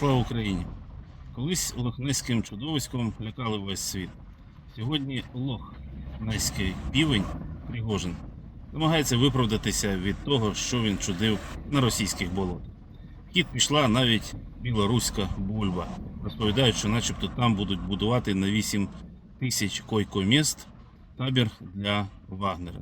Слава Україні! Колись лохнеським чудовиськом лякали весь світ. Сьогодні лохнеський півень Пригожин намагається виправдатися від того, що він чудив на російських болотах. В хід пішла навіть білоруська бульба, розповідають, що начебто там будуть будувати на 8 тисяч койкоміст табір для Вагнера.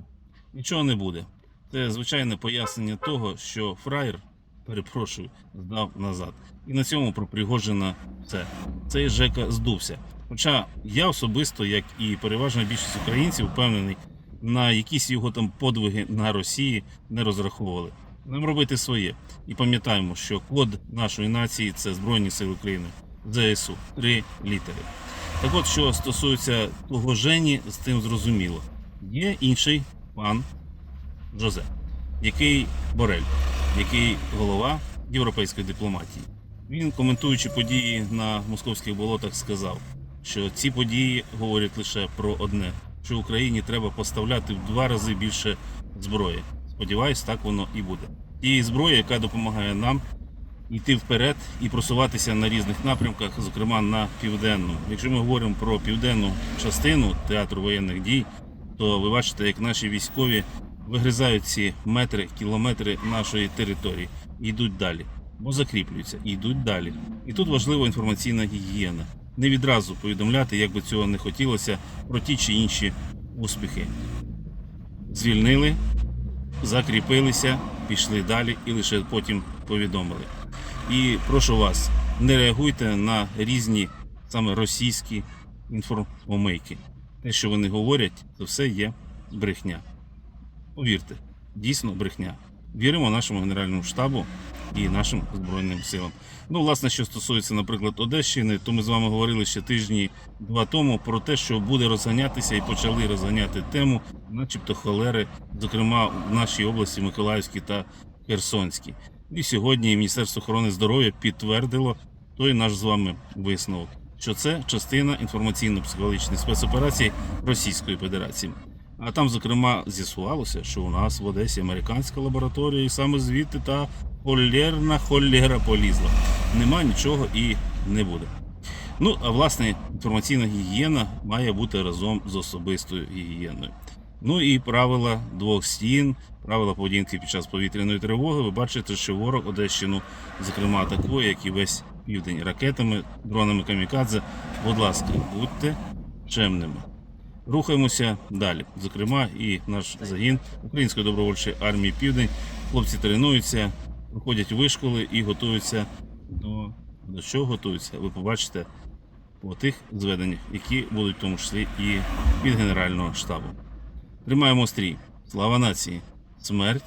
Нічого не буде. Це звичайне пояснення того, що фраєр, перепрошую, здав назад. І на цьому про Пригожина все. Цей Жека здувся. Хоча я особисто, як і переважна більшість українців, впевнений, на якісь його там подвиги на Росії не розраховували. Нам робити своє. І пам'ятаємо, що код нашої нації це Збройні Сили України. ЗСУ. Три літери. Так от, що стосується того Жені, з тим зрозуміло. Є інший пан Жозе, який Борель, який голова європейської дипломатії. Він, коментуючи події на московських болотах, сказав, що ці події говорять лише про одне: що Україні треба поставляти в два рази більше зброї. Сподіваюсь, так воно і буде. Тієї зброї, яка допомагає нам йти вперед і просуватися на різних напрямках, зокрема на південну. Якщо ми говоримо про південну частину театру воєнних дій, то ви бачите, як наші військові вигризають ці метри, кілометри нашої території йдуть далі, бо закріплюються йдуть далі. І тут важлива інформаційна гігієна. Не відразу повідомляти, як би цього не хотілося, про ті чи інші успіхи. Звільнили, закріпилися, пішли далі і лише потім повідомили. І прошу вас, не реагуйте на різні саме російські інформомейки. Те, що вони говорять, це все є брехня. Повірте, дійсно брехня. Віримо нашому генеральному штабу і нашим збройним силам. Ну, власне, що стосується, наприклад, Одещини, то ми з вами говорили ще тижні два тому про те, що буде розганятися і почали розганяти тему, начебто холери, зокрема в нашій області Миколаївській та Херсонській. І сьогодні Міністерство охорони здоров'я підтвердило той наш з вами висновок, що це частина інформаційно-психологічної спецоперації Російської Федерації. А там, зокрема, з'ясувалося, що у нас в Одесі американська лабораторія, і саме звідти та холерна холера полізла. Нема нічого і не буде. Ну, а власне, інформаційна гігієна має бути разом з особистою гігієною. Ну і правила двох стін, правила поведінки під час повітряної тривоги. Ви бачите, що ворог Одещину, зокрема, атакує, як і весь південь ракетами, дронами камікадзе. Будь ласка, будьте чемними. Рухаємося далі. Зокрема, і наш загін Української добровольчої армії Південь. Хлопці тренуються, проходять вишколи і готуються до, до чого готуються. Ви побачите по тих зведеннях, які будуть в тому числі і від Генерального штабу. Тримаємо стрій. Слава нації! Смерть